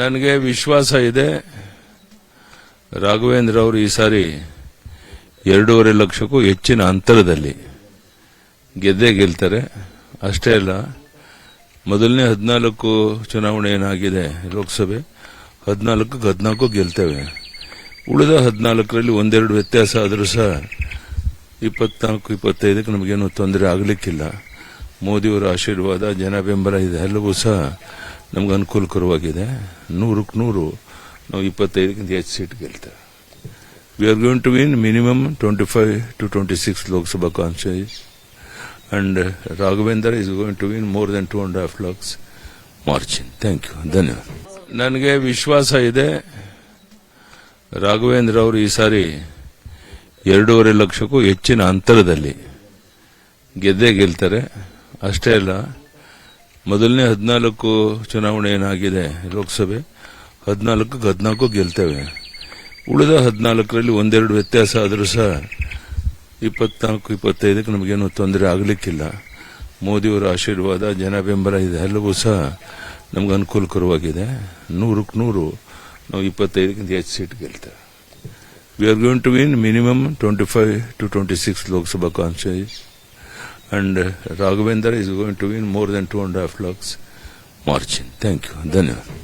ನನಗೆ ವಿಶ್ವಾಸ ಇದೆ, ರಾಘವೇಂದ್ರ ಅವರು ಈ ಸಾರಿ ಎರಡೂವರೆ ಲಕ್ಷಕ್ಕೂ ಹೆಚ್ಚಿನ ಅಂತರದಲ್ಲಿ ಗೆದ್ದೇ ಗೆಲ್ತಾರೆ. ಅಷ್ಟೇ ಅಲ್ಲ, ಮೊದಲನೇ ಹದಿನಾಲ್ಕು ಚುನಾವಣೆ ಏನಾಗಿದೆ ಲೋಕಸಭೆ ಹದಿನಾಲ್ಕಕ್ಕೆ ಹದಿನಾಲ್ಕು ಗೆಲ್ತೇವೆ. ಉಳಿದ ಹದಿನಾಲ್ಕರಲ್ಲಿ ಒಂದೆರಡು ವ್ಯತ್ಯಾಸ ಆದರೂ ಸಹ ಇಪ್ಪತ್ನಾಲ್ಕು, ಇಪ್ಪತ್ತೈದಕ್ಕೆ ನಮಗೇನು ತೊಂದರೆ ಆಗಲಿಕ್ಕಿಲ್ಲ. ಮೋದಿಯವರ ಆಶೀರ್ವಾದ, ಜನ ಬೆಂಬಲ ಇದೆ, ಎಲ್ಲವೂ ಸಹ ನಮ್ಗೆ ಅನುಕೂಲಕರವಾಗಿದೆ. ನೂರಕ್ಕೆ ನೂರು, ನಾವು ಇಪ್ಪತ್ತೈದಕ್ಕಿಂತ ಹೆಚ್ಚು seat ಗೆಲ್ತೇವೆ. We are going to win minimum twenty five to twenty six Lok Sabha constituencies and Raghavendra is going to win more than two and half lakhs margin thank you ಧನ್ಯವಾದ ನನಗೆ ವಿಶ್ವಾಸ ಇದೆ. ರಾಘವೇಂದ್ರ ಅವರು ಈ ಸಾರಿ ಎರಡೂವರೆ ಲಕ್ಷಕ್ಕೂ ಹೆಚ್ಚಿನ ಅಂತರದಲ್ಲಿ ಗೆದ್ದೇ ಗೆಲ್ತಾರೆ. ಅಷ್ಟೇ ಅಲ್ಲ ಮೊದಲನೇ ಹದಿನಾಲ್ಕು ಚುನಾವಣೆ ಏನಾಗಿದೆ ಲೋಕಸಭೆ? ಹದಿನಾಲ್ಕಕ್ಕೆ ಹದಿನಾಲ್ಕು ಗೆಲ್ತೇವೆ. ಉಳಿದ ಹದಿನಾಲ್ಕರಲ್ಲಿ ಒಂದೆರಡು ವ್ಯತ್ಯಾಸ ಆದರೂ ಸಹ ಇಪ್ಪತ್ನಾಲ್ಕು, ಇಪ್ಪತ್ತೈದಕ್ಕೆ ನಮಗೇನು ತೊಂದರೆ ಆಗಲಿಕ್ಕಿಲ್ಲ. ಮೋದಿಯವರ ಆಶೀರ್ವಾದ ಜನ ಬೆಂಬಲ ಇದೆ. ಎಲ್ಲವೂ ಸಹ ನಮ್ಗೆ ಅನುಕೂಲಕರವಾಗಿದೆ. ನೂರಕ್ಕೆ ನೂರು, ನಾವು ಇಪ್ಪತ್ತೈದಕ್ಕಿಂತ ಹೆಚ್ಚು seat ಗೆಲ್ತೇವೆ. We are going to win minimum twenty five to twenty six Lok Sabha constituencies and uh, Raghavendra is going to win more than two and a half lakhs margin. Thank you. Dhanyavad.